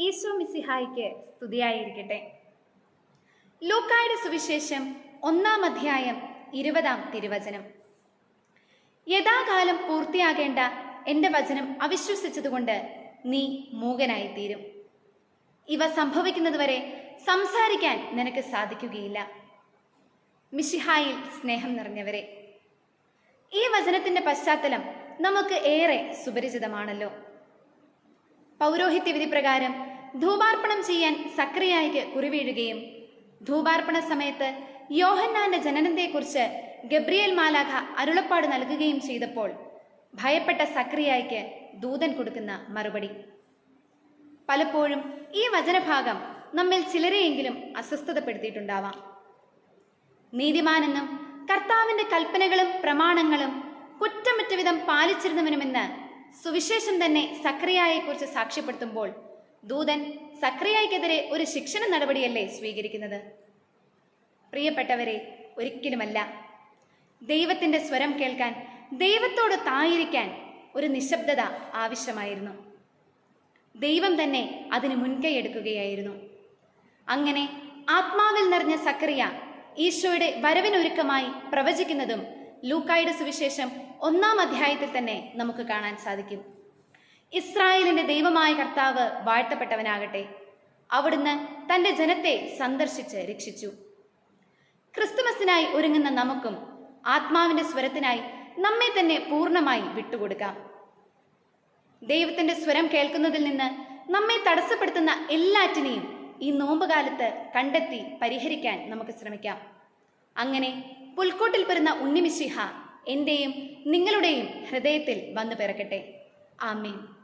ഈശോ മിസിഹായിക്ക് സ്തുതിയായിരിക്കട്ടെ. ലൂക്കായുടെ സുവിശേഷം ഒന്നാം അധ്യായം ഇരുപതാം തിരുവചനം. യഥാകാലം പൂർത്തിയാകേണ്ട എന്റെ വചനം അവിശ്വസിച്ചതുകൊണ്ട് നീ മൂകനായിത്തീരും. ഇവ സംഭവിക്കുന്നതുവരെ സംസാരിക്കാൻ നിനക്ക് സാധിക്കുകയില്ല. മിഷിഹായിൽ സ്നേഹം നിറഞ്ഞവരെ ഈ വചനത്തിന്റെ പശ്ചാത്തലം നമുക്ക് ഏറെ സുപരിചിതമാണല്ലോ. പൗരോഹിത്യ വിധി പ്രകാരം ധൂപാർപ്പണം ചെയ്യാൻ സക്രിയായിക്ക് കുറിവീഴുകയും. ധൂപാർപ്പണ സമയത്ത് യോഹന്നാന്റെ ജനനത്തെക്കുറിച്ച് ഗബ്രിയേൽ മാലാഖ അരുളപ്പാട് നൽകുകയും ചെയ്തപ്പോൾ ഭയപ്പെട്ട സക്രിയായിക്ക് ദൂതൻ കൊടുക്കുന്ന മറുപടി. പലപ്പോഴും ഈ വചനഭാഗം നമ്മിൽ ചിലരെയെങ്കിലും അസ്വസ്ഥതപ്പെടുത്തിയിട്ടുണ്ടാവാം. നീതിമാനെന്നും കർത്താവിന്റെ കൽപ്പനകളും പ്രമാണങ്ങളും കുറ്റമറ്റ വിധം പാലിച്ചിരുന്നവനുമെന്ന് സുവിശേഷം തന്നെ സക്രിയായെക്കുറിച്ച് സാക്ഷ്യപ്പെടുത്തുമ്പോൾ ദൂതൻ സക്രിയായ്ക്കെതിരെ ഒരു ശിക്ഷണ നടപടിയല്ലേ സ്വീകരിക്കുന്നത്? പ്രിയപ്പെട്ടവരെ ഒരിക്കലുമല്ല. ദൈവത്തിന്റെ സ്വരം കേൾക്കാൻ ദൈവത്തോട് തായിരിക്കാൻ ഒരു നിശബ്ദത ആവശ്യമായിരുന്നു. ദൈവം തന്നെ അതിന് മുൻകൈ എടുക്കുകയായിരുന്നു. അങ്ങനെ ആത്മാവിൽ നിറഞ്ഞ സക്രിയ ഈശോയുടെ വരവിനൊരുക്കമായി പ്രവചിക്കുന്നതും ലൂക്കായുടെ സുവിശേഷം ഒന്നാം അധ്യായത്തിൽ തന്നെ നമുക്ക് കാണാൻ സാധിക്കും. ഇസ്രായേലിന്റെ ദൈവമായ കർത്താവ് വാഴ്ത്തപ്പെട്ടവനാകട്ടെ. അവിടുന്ന് തന്റെ ജനത്തെ സന്ദർശിച്ച് രക്ഷിച്ചു. ക്രിസ്തുമസിനായി ഒരുങ്ങുന്ന നമുക്കും ആത്മാവിന്റെ സ്വരത്തിനായി നമ്മെ തന്നെ പൂർണമായി വിട്ടുകൊടുക്കാം. ദൈവത്തിന്റെ സ്വരം കേൾക്കുന്നതിൽ നിന്ന് നമ്മെ തടസ്സപ്പെടുത്തുന്ന എല്ലാറ്റിനെയും ഈ നോമ്പുകാലത്ത് കണ്ടെത്തി പരിഹരിക്കാൻ നമുക്ക് ശ്രമിക്കാം. അങ്ങനെ പുൽക്കൂട്ടിൽ പെരുന്ന ഉണ്ണിമിശിഹ എന്റെയും നിങ്ങളുടെയും ഹൃദയത്തിൽ വന്നു പിറക്കട്ടെ. ആമേൻ.